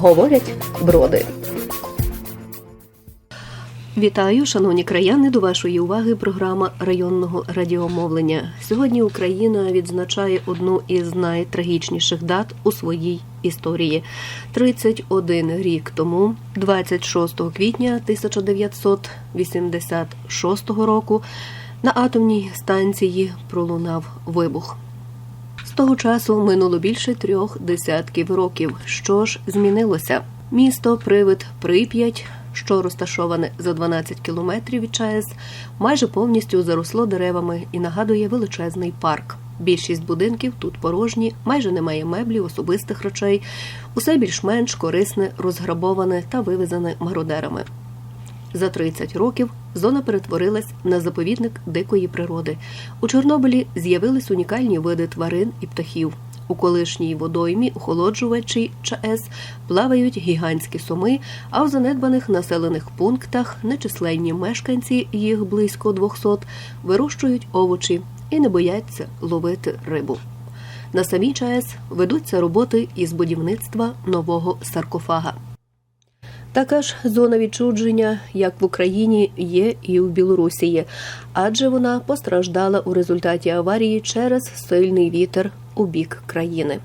говорять броди. Вітаю, шановні краяни. До вашої уваги програма районного радіомовлення. Сьогодні Україна відзначає одну із найтрагічніших дат у своїй історії. 31 рік тому, 26 квітня 1986 року, на атомній станції пролунав вибух. Того часу минуло більше трьох десятків років. Що ж змінилося? Місто Привид Прип'ять, що розташоване за 12 кілометрів від ЧАЕС, майже повністю заросло деревами і нагадує величезний парк. Більшість будинків тут порожні, майже немає меблів, особистих речей. Усе більш-менш корисне, розграбоване та вивезене мародерами. За 30 років зона перетворилась на заповідник дикої природи. У Чорнобилі з'явились унікальні види тварин і птахів. У колишній водоймі охолоджувачі ЧАЕС плавають гігантські соми, а в занедбаних населених пунктах нечисленні мешканці, їх близько 200, вирощують овочі і не бояться ловити рибу. На самій ЧАЕС ведуться роботи із будівництва нового саркофага. Така ж зона відчудження, як в Україні, є і в Білорусі, адже вона постраждала у результаті аварії через сильний вітер у бік країни.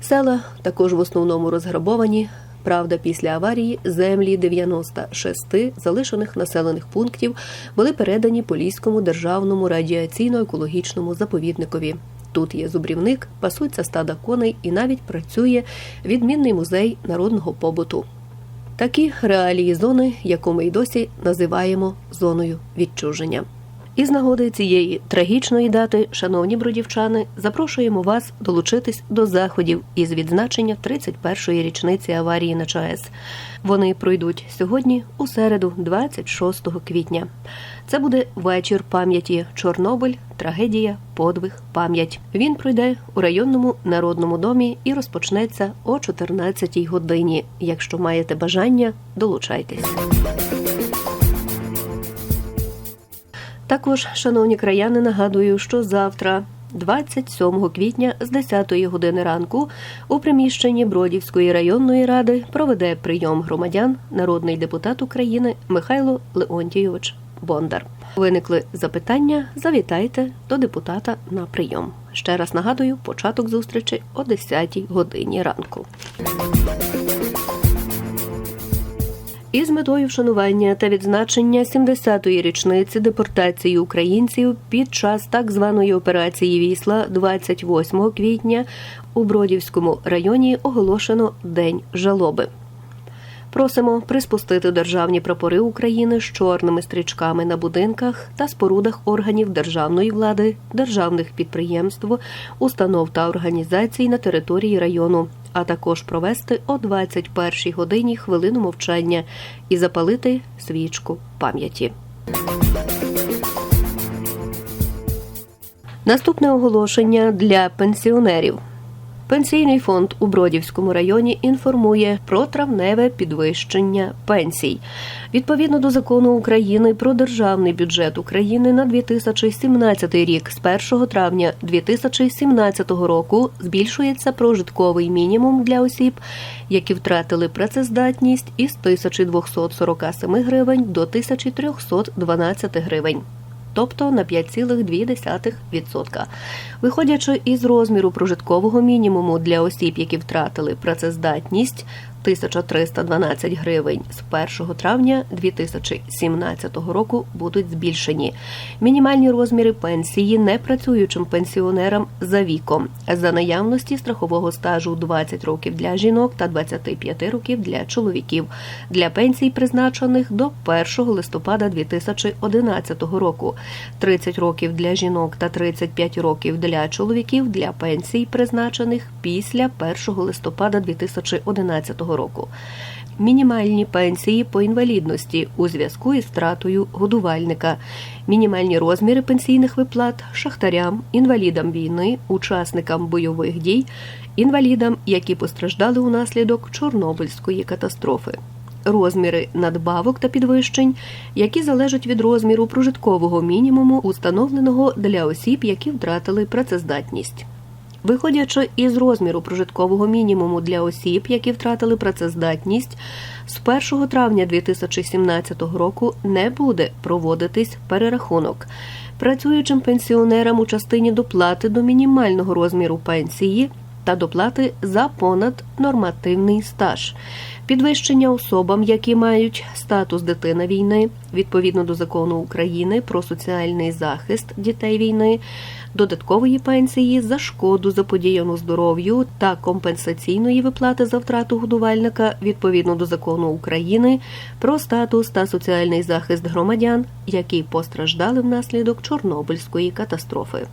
Села також в основному розграбовані. Правда, після аварії землі 96 залишених населених пунктів були передані Поліському державному радіаційно-екологічному заповідникові. Тут є зубрівник, пасуться стада коней і навіть працює відмінний музей народного побуту. Такі реалії зони, яку ми й досі називаємо зоною відчуження. Із нагоди цієї трагічної дати, шановні бродівчани, запрошуємо вас долучитись до заходів із відзначення 31-ї річниці аварії на ЧАЕС. Вони пройдуть сьогодні, у середу, 26 квітня. Це буде вечір пам'яті Чорнобиль, трагедія, подвиг, пам'ять. Він пройде у районному народному домі і розпочнеться о 14-й годині. Якщо маєте бажання, долучайтесь. Також, шановні краяни, нагадую, що завтра, 27 квітня, з 10 години ранку, у приміщенні Бродівської районної ради проведе прийом громадян народний депутат України Михайло Леонтійович Бондар. Виникли запитання? Завітайте до депутата на прийом. Ще раз нагадую, початок зустрічі о 10 годині ранку. Із метою вшанування та відзначення 70-ї річниці депортації українців під час так званої операції Вісла 28 квітня у Бродівському районі оголошено День жалоби. Просимо приспустити державні прапори України з чорними стрічками на будинках та спорудах органів державної влади, державних підприємств, установ та організацій на території району, а також провести о 21 годині хвилину мовчання і запалити свічку пам'яті. Наступне оголошення для пенсіонерів. Пенсійний фонд у Бродівському районі інформує про травневе підвищення пенсій. Відповідно до закону України про державний бюджет України на 2017 рік з 1 травня 2017 року збільшується прожитковий мінімум для осіб, які втратили працездатність із 1247 гривень до 1312 гривень тобто на 5,2%. Виходячи із розміру прожиткового мінімуму для осіб, які втратили працездатність 1312 гривень з 1 травня 2017 року будуть збільшені. Мінімальні розміри пенсії непрацюючим пенсіонерам за віком за наявності страхового стажу 20 років для жінок та 25 років для чоловіків для пенсій, призначених до 1 листопада 2011 року, 30 років для жінок та 35 років для чоловіків для пенсій, призначених після 1 листопада 2011 року. Мінімальні пенсії по інвалідності у зв'язку із втратою годувальника, мінімальні розміри пенсійних виплат шахтарям, інвалідам війни, учасникам бойових дій, інвалідам, які постраждали унаслідок Чорнобильської катастрофи. Розміри надбавок та підвищень, які залежать від розміру прожиткового мінімуму, установленого для осіб, які втратили працездатність Виходячи із розміру прожиткового мінімуму для осіб, які втратили працездатність, з 1 травня 2017 року не буде проводитись перерахунок. Працюючим пенсіонерам у частині доплати до мінімального розміру пенсії та доплати за понад нормативний стаж, підвищення особам, які мають статус дитина війни відповідно до закону України про соціальний захист дітей війни, додаткової пенсії за шкоду заподіяну здоров'ю та компенсаційної виплати за втрату годувальника відповідно до закону України про статус та соціальний захист громадян, які постраждали внаслідок Чорнобильської катастрофи.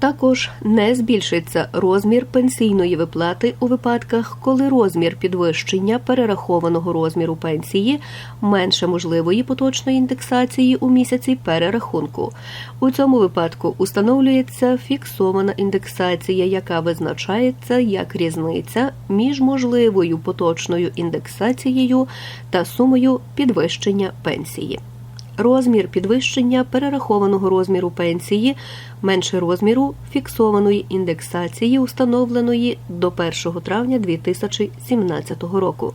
Також не збільшиться розмір пенсійної виплати у випадках, коли розмір підвищення перерахованого розміру пенсії менше можливої поточної індексації у місяці перерахунку. У цьому випадку установлюється фіксована індексація, яка визначається як різниця між можливою поточною індексацією та сумою підвищення пенсії. Розмір підвищення перерахованого розміру пенсії менше розміру фіксованої індексації, установленої до 1 травня 2017 року.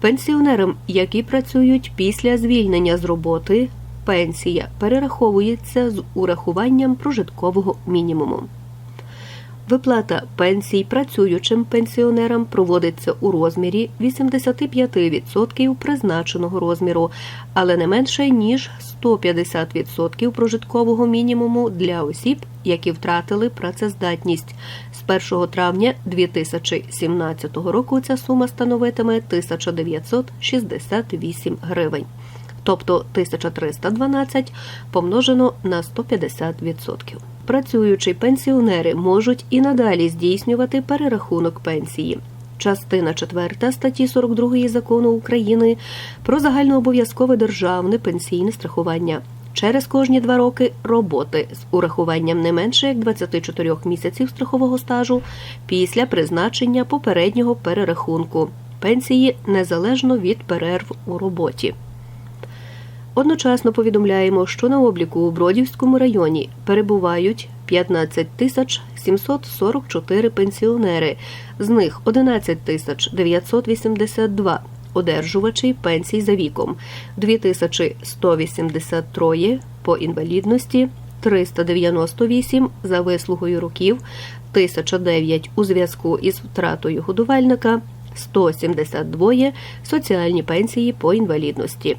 Пенсіонерам, які працюють після звільнення з роботи, пенсія перераховується з урахуванням прожиткового мінімуму. Виплата пенсій працюючим пенсіонерам проводиться у розмірі 85% призначеного розміру, але не менше ніж 150% прожиткового мінімуму для осіб, які втратили працездатність. З 1 травня 2017 року ця сума становитиме 1968 гривень. Тобто 1312 помножено на 150%. Працюючі пенсіонери можуть і надалі здійснювати перерахунок пенсії. Частина 4 статті 42 закону України про загальнообов'язкове державне пенсійне страхування через кожні два роки роботи з урахуванням не менше як 24 місяців страхового стажу після призначення попереднього перерахунку пенсії незалежно від перерв у роботі. Одночасно повідомляємо, що на обліку у Бродівському районі перебувають 15 тисяч 744 пенсіонери, з них 11 тисяч 982 одержувачі пенсій за віком, 2183 по інвалідності, 398 за вислугою років, 1009 у зв'язку із втратою годувальника, 172 соціальні пенсії по інвалідності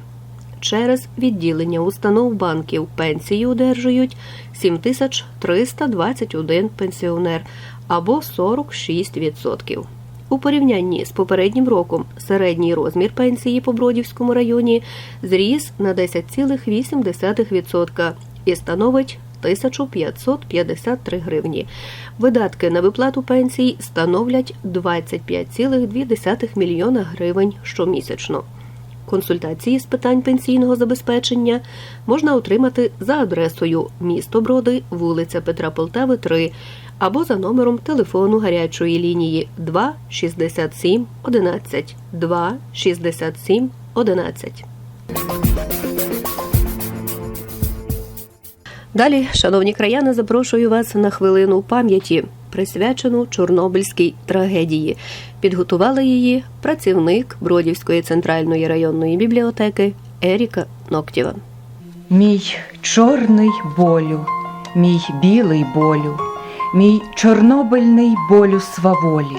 через відділення установ банків пенсії одержують 7321 пенсіонер або 46%. У порівнянні з попереднім роком середній розмір пенсії по Бродівському районі зріс на 10,8% і становить 1553 гривні. Видатки на виплату пенсій становлять 25,2 мільйона гривень щомісячно. Консультації з питань пенсійного забезпечення можна отримати за адресою місто Броди, вулиця Петра Полтави, 3 або за номером телефону гарячої лінії 2 67 11 2 67 11. Далі, шановні краяни, запрошую вас на хвилину пам'яті, присвячену Чорнобильській трагедії. Підготувала її працівник Бродівської центральної районної бібліотеки Еріка Ноктєва. Мій чорний болю, мій білий болю, мій чорнобильний болю сваволі,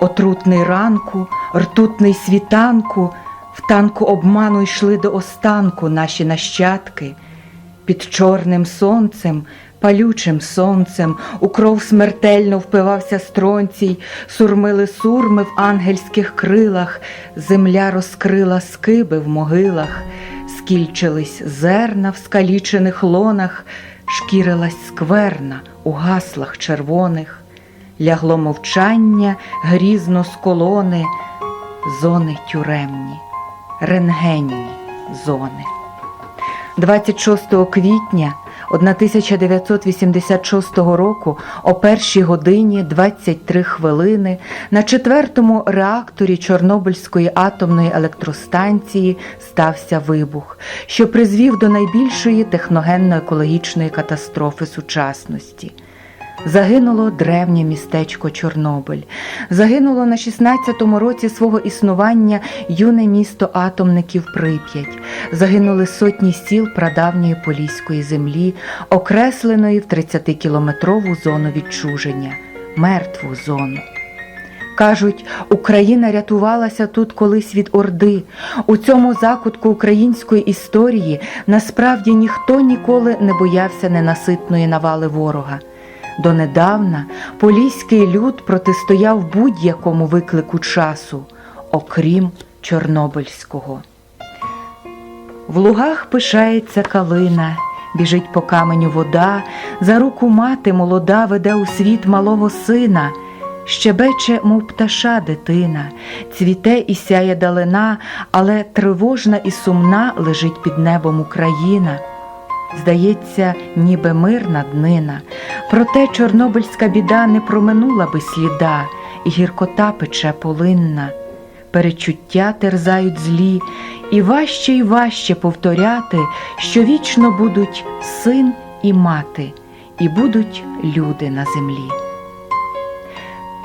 отрутний ранку, ртутний світанку, в танку обману йшли до останку наші нащадки. Під чорним сонцем, палючим сонцем, у кров смертельно впивався стронцій, сурмили сурми в ангельських крилах, земля розкрила скиби в могилах, скільчились зерна в скалічених лонах, шкірилась скверна у гаслах червоних, лягло мовчання грізно з колони, зони тюремні, рентгенні зони. 26 квітня 1986 року о першій годині 23 хвилини на четвертому реакторі Чорнобильської атомної електростанції стався вибух, що призвів до найбільшої техногенно-екологічної катастрофи сучасності. Загинуло древнє містечко Чорнобиль. Загинуло на 16-му році свого існування юне місто атомників Прип'ять. Загинули сотні сіл прадавньої поліської землі, окресленої в 30-кілометрову зону відчуження, мертву зону. Кажуть, Україна рятувалася тут колись від Орди. У цьому закутку української історії насправді ніхто ніколи не боявся ненаситної навали ворога. Донедавна поліський люд протистояв будь-якому виклику часу, окрім Чорнобильського. В лугах пишається калина, біжить по каменю вода, за руку мати молода веде у світ малого сина. Щебече, мов пташа дитина, цвіте і сяє далина, але тривожна і сумна лежить під небом Україна. Здається, ніби мирна днина, проте чорнобильська біда не проминула би сліда, і гіркота пече полинна. Перечуття терзають злі, і важче й важче повторяти, що вічно будуть син і мати, і будуть люди на землі.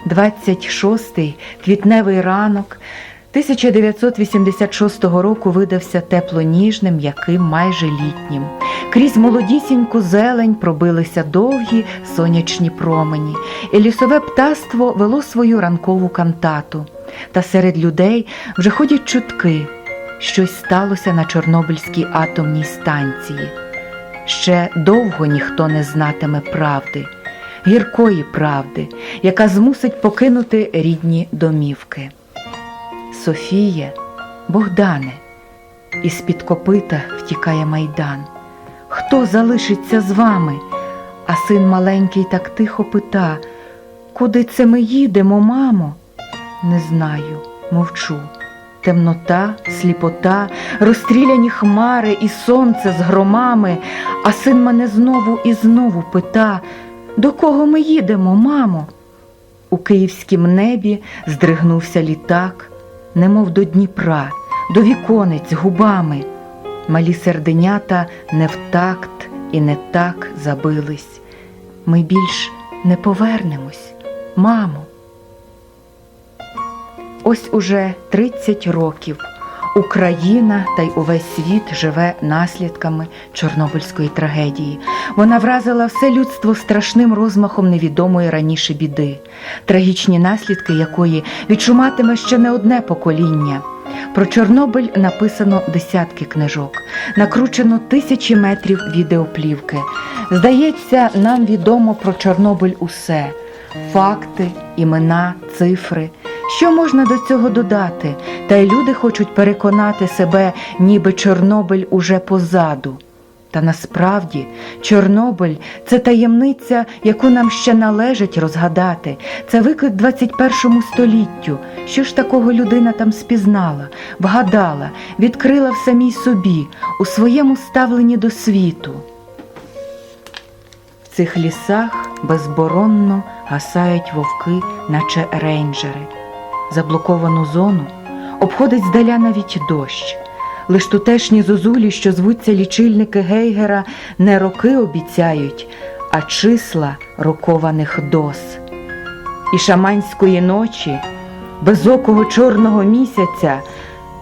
26-й квітневий ранок 1986 року видався теплоніжним, м'яким, майже літнім. Крізь молодісіньку зелень пробилися довгі сонячні промені, і лісове птаство вело свою ранкову кантату. Та серед людей вже ходять чутки. Щось сталося на Чорнобильській атомній станції. Ще довго ніхто не знатиме правди гіркої правди, яка змусить покинути рідні домівки. Софіє, Богдане, із під копита втікає майдан. Хто залишиться з вами? А син маленький так тихо пита, куди це ми їдемо, мамо? Не знаю, мовчу. Темнота, сліпота, розстріляні хмари і сонце з громами, а син мене знову і знову пита, до кого ми їдемо, мамо? У київськім небі здригнувся літак, немов до Дніпра, до віконець губами. Малі серденята не в такт і не так забились. Ми більш не повернемось, мамо. Ось уже 30 років Україна та й увесь світ живе наслідками Чорнобильської трагедії. Вона вразила все людство страшним розмахом невідомої раніше біди, трагічні наслідки якої відчуматиме ще не одне покоління. Про Чорнобиль написано десятки книжок, накручено тисячі метрів відеоплівки. Здається, нам відомо про Чорнобиль усе: факти, імена, цифри. Що можна до цього додати? Та й люди хочуть переконати себе, ніби Чорнобиль уже позаду. Та насправді Чорнобиль це таємниця, яку нам ще належить розгадати. Це виклик 21 століттю. Що ж такого людина там спізнала, вгадала, відкрила в самій собі, у своєму ставленні до світу. В цих лісах безборонно гасають вовки, наче рейнджери. Заблоковану зону обходить здаля навіть дощ. Лиш тутешні зозулі, що звуться лічильники Гейгера, не роки обіцяють, а числа рокованих доз. І шаманської ночі, безокого чорного місяця,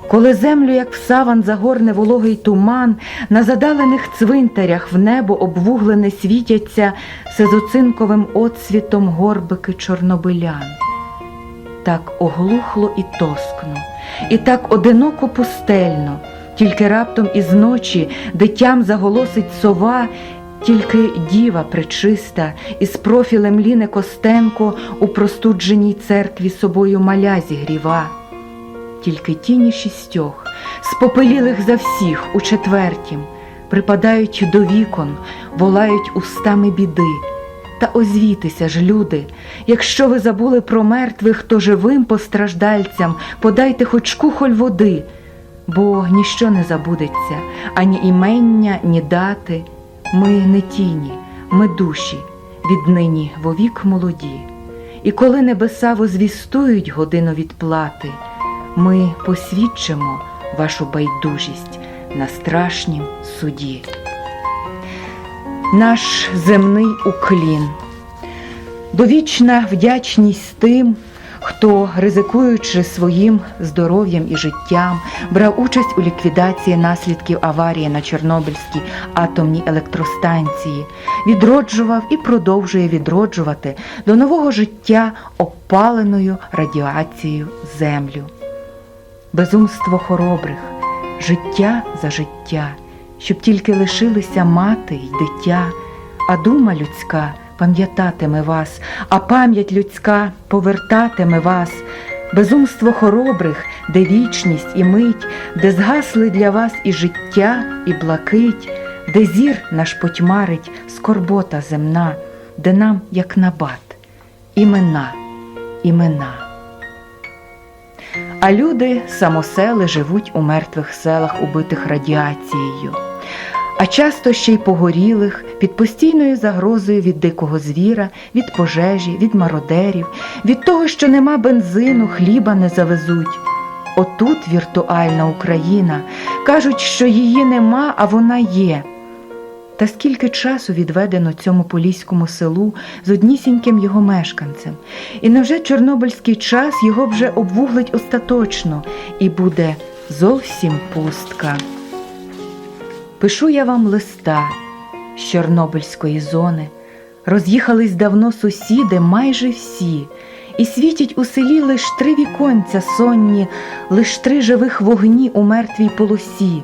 коли землю, як в саван, загорне вологий туман, на задалених цвинтарях в небо обвуглене світяться сезоцинковим отсвітом горбики чорнобилян так оглухло і тоскно, і так одиноко пустельно, тільки раптом із ночі дитям заголосить сова, тільки діва пречиста, із профілем Ліни Костенко у простудженій церкві собою маля зігріва. Тільки тіні шістьох, спопелілих за всіх у четвертім, припадають до вікон, волають устами біди. Та озвітися ж, люди, якщо ви забули про мертвих, то живим постраждальцям подайте хоч кухоль води, бо ніщо не забудеться, ані імення, ні дати. Ми не тіні, ми душі, віднині вовік молоді. І коли небеса возвістують годину відплати, ми посвідчимо вашу байдужість на страшнім суді наш земний уклін. Довічна вдячність тим, хто, ризикуючи своїм здоров'ям і життям, брав участь у ліквідації наслідків аварії на Чорнобильській атомній електростанції, відроджував і продовжує відроджувати до нового життя обпаленою радіацією землю. Безумство хоробрих, життя за життя, щоб тільки лишилися мати й дитя, а дума людська пам'ятатиме вас, а пам'ять людська повертатиме вас, безумство хоробрих, де вічність і мить, де згасли для вас і життя, і блакить, де зір наш потьмарить скорбота земна, де нам, як набат, імена, імена. А люди самосели живуть у мертвих селах, убитих радіацією, а часто ще й погорілих під постійною загрозою від дикого звіра, від пожежі, від мародерів, від того, що нема бензину, хліба не завезуть. Отут віртуальна Україна. Кажуть, що її нема, а вона є. Та скільки часу відведено цьому поліському селу з однісіньким його мешканцем, і невже чорнобильський час його вже обвуглить остаточно і буде зовсім пустка. Пишу я вам листа з Чорнобильської зони. Роз'їхались давно сусіди, майже всі, і світять у селі лиш три віконця сонні, лиш три живих вогні у мертвій полосі.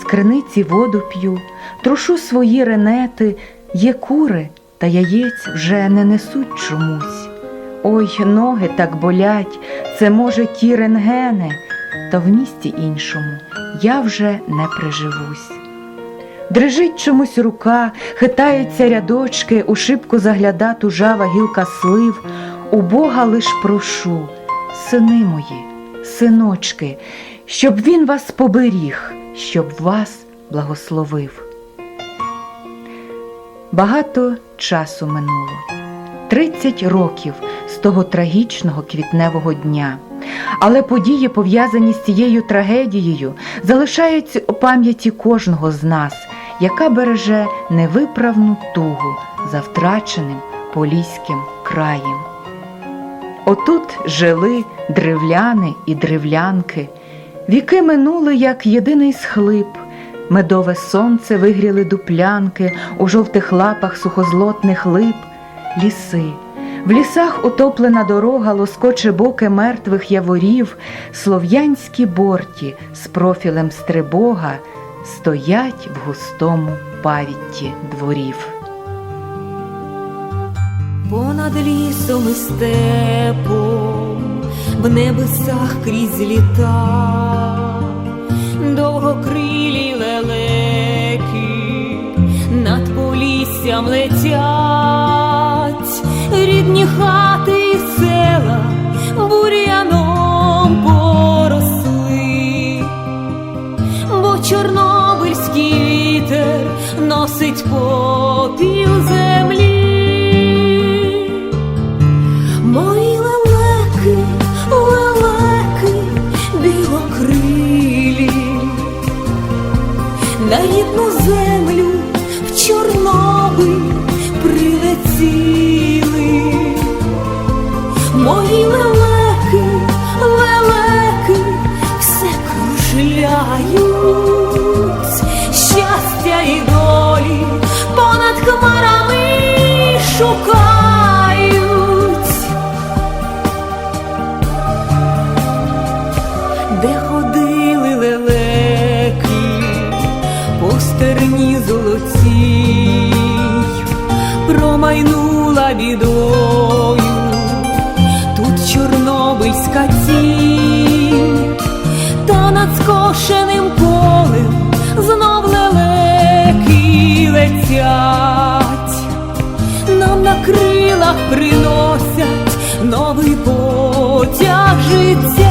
З криниці воду п'ю, трушу свої ренети, є кури, та яєць вже не несуть чомусь. Ой, ноги так болять, це, може, ті рентгени, та в місті іншому я вже не приживусь. Дрижить чомусь рука, хитаються рядочки, у шибку загляда тужава гілка слив. У Бога лиш прошу, сини мої, синочки, щоб він вас поберіг, щоб вас благословив. Багато часу минуло. Тридцять років з того трагічного квітневого дня. Але події, пов'язані з цією трагедією, залишаються у пам'яті кожного з нас, яка береже невиправну тугу за втраченим поліським краєм. Отут жили древляни і древлянки, віки минули, як єдиний схлип, медове сонце вигріли дуплянки у жовтих лапах сухозлотних лип, ліси. В лісах утоплена дорога лоскоче боки мертвих яворів, слов'янські борті з профілем стрибога стоять в густому павітті дворів. Понад лісом і степом, в небесах крізь літа, довгокрилі лелеки над поліссям летять, рідні хати носить попіл землі. Мої лелеки, лелеки, білокрилі, на рідну землю стерні золотій, промайнула бідою, тут чорнобильська тінь, та над скошеним полем знов лелеки летять, нам на крилах приносять новий потяг життя.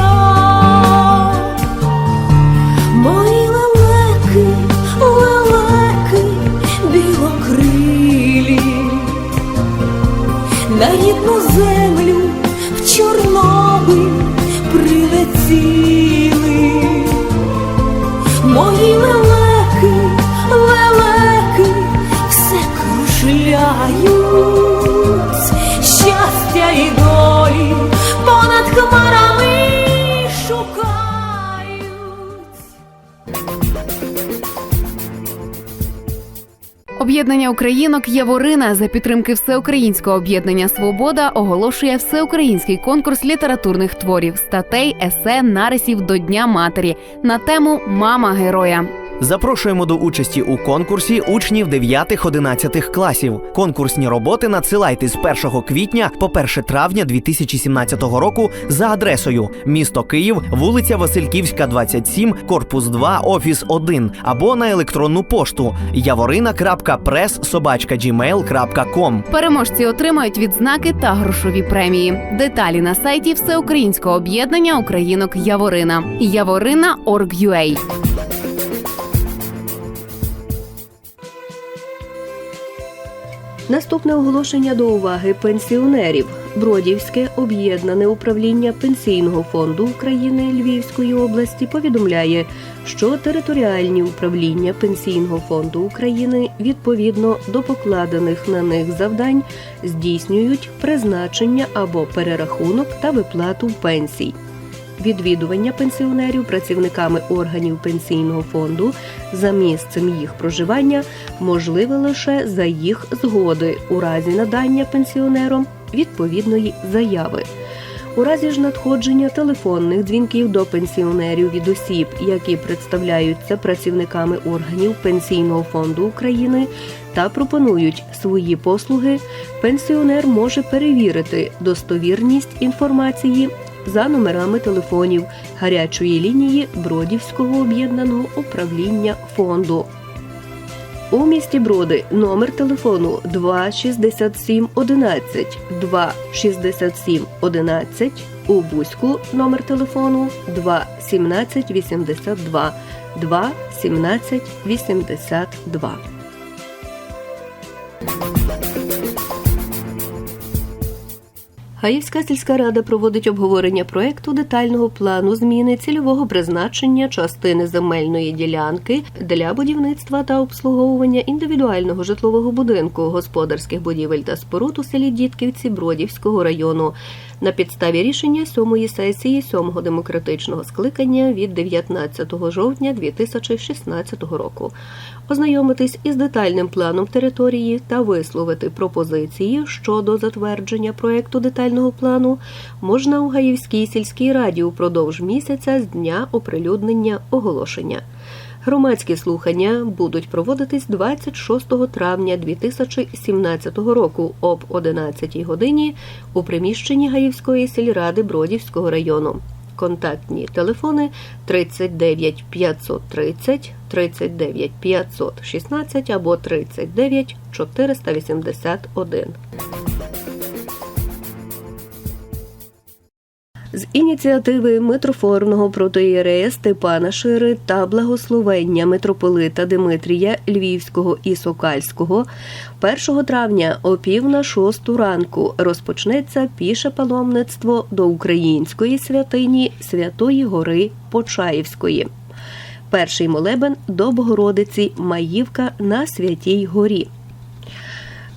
Об'єднання українок Яворина за підтримки Всеукраїнського об'єднання Свобода оголошує всеукраїнський конкурс літературних творів, статей, есе, нарисів до Дня матері на тему Мама героя. Запрошуємо до участі у конкурсі учнів 9-11 класів. Конкурсні роботи надсилайте з 1 квітня по 1 травня 2017 року за адресою місто Київ, вулиця Васильківська, 27, корпус 2, офіс 1 або на електронну пошту yavorina.press.gmail.com Переможці отримають відзнаки та грошові премії. Деталі на сайті Всеукраїнського об'єднання українок Яворина. Яворина.org.ua Наступне оголошення до уваги пенсіонерів. Бродівське об'єднане управління Пенсійного фонду України Львівської області повідомляє, що територіальні управління Пенсійного фонду України відповідно до покладених на них завдань здійснюють призначення або перерахунок та виплату пенсій. Відвідування пенсіонерів працівниками органів пенсійного фонду за місцем їх проживання можливе лише за їх згоди у разі надання пенсіонером відповідної заяви. У разі ж надходження телефонних дзвінків до пенсіонерів від осіб, які представляються працівниками органів Пенсійного фонду України та пропонують свої послуги, пенсіонер може перевірити достовірність інформації за номерами телефонів гарячої лінії Бродівського об'єднаного управління фонду. У місті Броди номер телефону 267 11 267 11, у Бузьку номер телефону 2 17 82 2 17 82. Гаївська сільська рада проводить обговорення проекту детального плану зміни цільового призначення частини земельної ділянки для будівництва та обслуговування індивідуального житлового будинку, господарських будівель та споруд у селі Дітківці Бродівського району на підставі рішення сьомої сесії сьомого демократичного скликання від 19 жовтня 2016 року. Ознайомитись із детальним планом території та висловити пропозиції щодо затвердження проекту детального плану можна у Гаївській сільській раді упродовж місяця з дня оприлюднення оголошення. Громадські слухання будуть проводитись 26 травня 2017 року об 11 годині у приміщенні Гаївської сільради Бродівського району. Контактні телефони 39 530 39 516 або 39 481. З ініціативи митрофорного протоєрея Степана Шири та благословення митрополита Димитрія Львівського і Сокальського 1 травня о пів на шосту ранку розпочнеться піше паломництво до української святині Святої Гори Почаївської. Перший молебен до Богородиці Маївка на Святій Горі.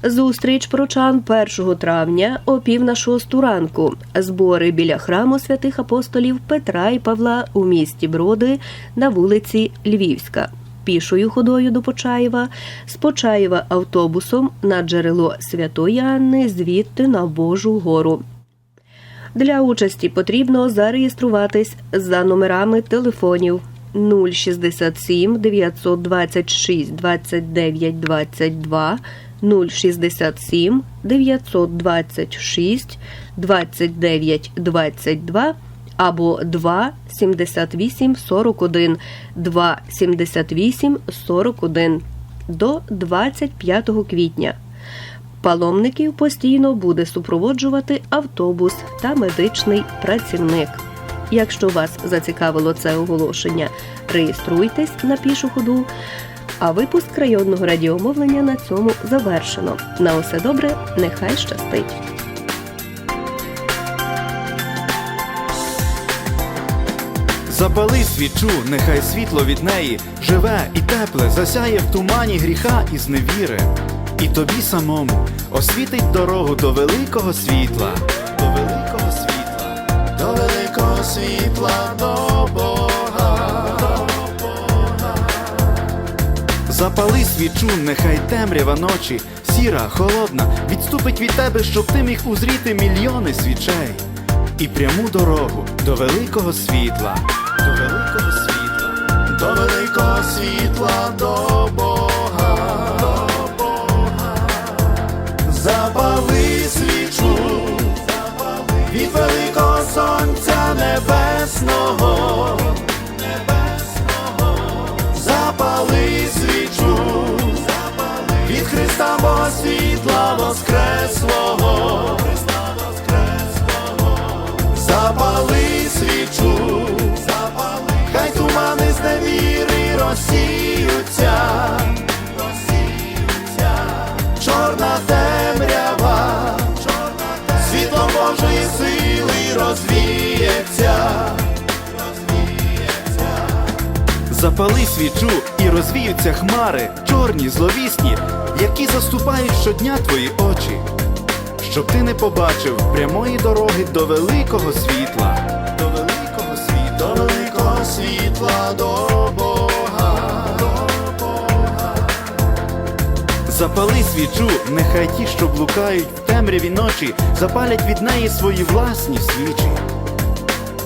Зустріч прочан 1 травня о пів на шосту ранку. Збори біля храму святих апостолів Петра і Павла у місті Броди на вулиці Львівська. Пішою ходою до Почаєва, з Почаєва автобусом на джерело Святої Анни, звідти на Божу гору. Для участі потрібно зареєструватись за номерами телефонів 067 926 29 22 067 926 29 22 або 2 78 41 2 78 41 до 25 квітня. Паломників постійно буде супроводжувати автобус та медичний працівник. Якщо вас зацікавило це оголошення, реєструйтесь на пішу ходу. А випуск районного радіомовлення на цьому завершено. На усе добре, нехай щастить. Запали свічу, нехай світло від неї живе і тепле, засяє в тумані гріха і зневіри. І тобі самому освітить дорогу до великого світла, до великого світла, до великого світла, до Запали свічу, нехай темрява ночі, сіра, холодна, відступить від тебе, щоб ти міг узріти мільйони свічей. І пряму дорогу до великого світла, до великого світла, до великого світла, до Бога, до Бога. Запали свічу від великого сонця небесного, воскреслого, воскреслого. Запали свічу і розвіються хмари, чорні, зловісні, які заступають щодня твої очі, щоб ти не побачив прямої дороги до великого світла, до великого світла, до великого світла, до Бога, до Бога. Запали свічу, нехай ті, що блукають в темряві ночі, запалять від неї свої власні свічі.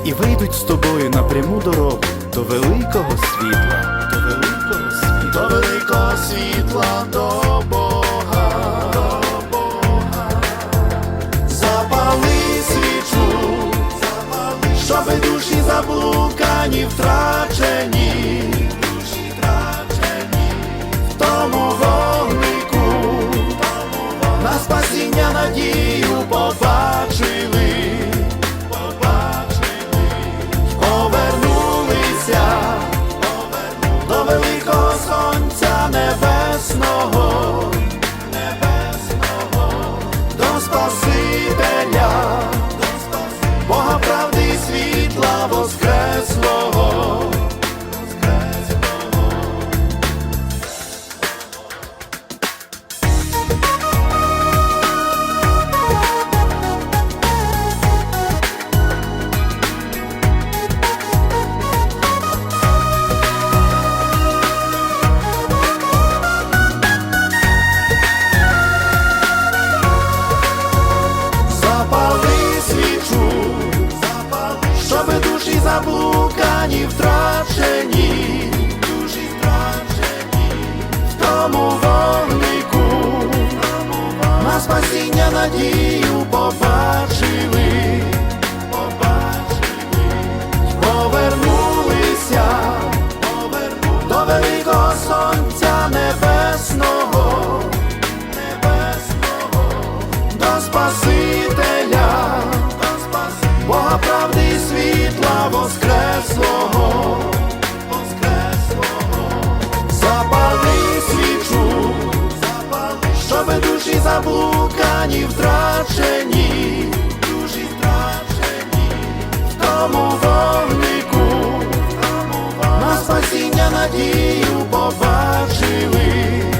І вийдуть з тобою на пряму дорогу до великого світла, до великого світла, до великого світла, до Бога, до Бога. Запали свічу, запали, щоби душі заблукані, втрачені, душі втрачені, в тому вогнику, на спасіння надію побачили повернулися до великого сонця небесного, заблукані, втрачені, душі втрачені, в тому вогнику, на спасіння надію побачили.